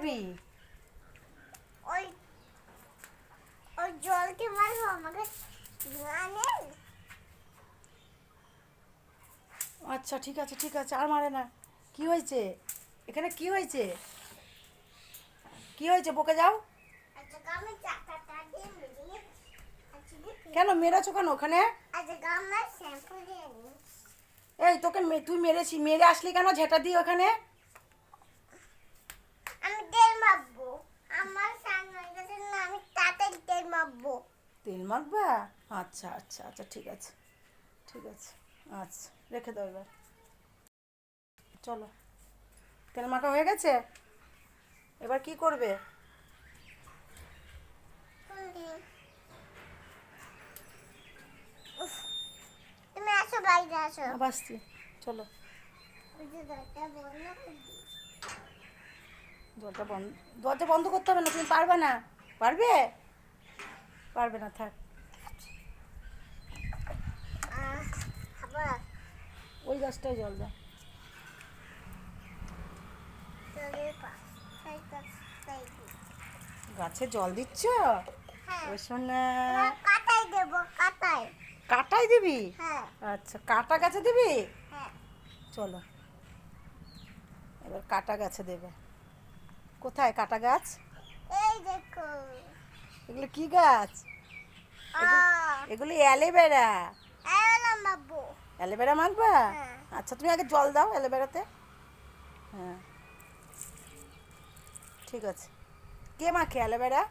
মারবি ওই ওই জলকে মারবো আমাকে? জানেন আচ্ছা ঠিক আছে ঠিক আছে আর মারে না। কি হয়েছে? এখানে কি হয়েছে? কি হয়েছে? বকে যাও। আচ্ছা আচ্ছা কেন মেরেছো কেন ওখানে? আচ্ছা এই তোকে তুই মেরেছি। মেরে আসলি কেন? ঝেঁটা দিয়ে ওখানে আমি তেল মাখবো আমার সামনে হয়ে গেছে না আমি তাড়াতাড়ি তেল মাখবো তেল মাখবা আচ্ছা আচ্ছা আচ্ছা ঠিক আছে ঠিক আছে আচ্ছা রেখে দাও এবার। চলো। তেল মাখা হয়ে গেছে? এবার কি করবে? তুমি আসো বাইরে আসো। বাসছি চলো। দরজা বন্ধ দরজা বন্ধ করতে হবে না তুমি পারবে না। পারবে? পারবে না থাক। ওই গাছটায় জল দাও। গাছে জল দিচ্ছ? হ্যাঁ। ওই শোনা কাটাই দেবো কাটাই। কাটাই দিবি? হ্যাঁ। আচ্ছা কাটা গাছে দিবি? হ্যাঁ। চলো। এবার কাটা গাছে দেবে। কোথায় কাটা গাছ? এই দেখো। এগুলো কি গাছ? এগুলো অ্যালোভেরা। অ্যালোভেরা মাখবা? হ্যাঁ। আচ্ছা তুমি আগে জল দাও অ্যালোভেরাতে। হ্যাঁ। ঠিক আছে। কে মাখে অ্যালোভেরা?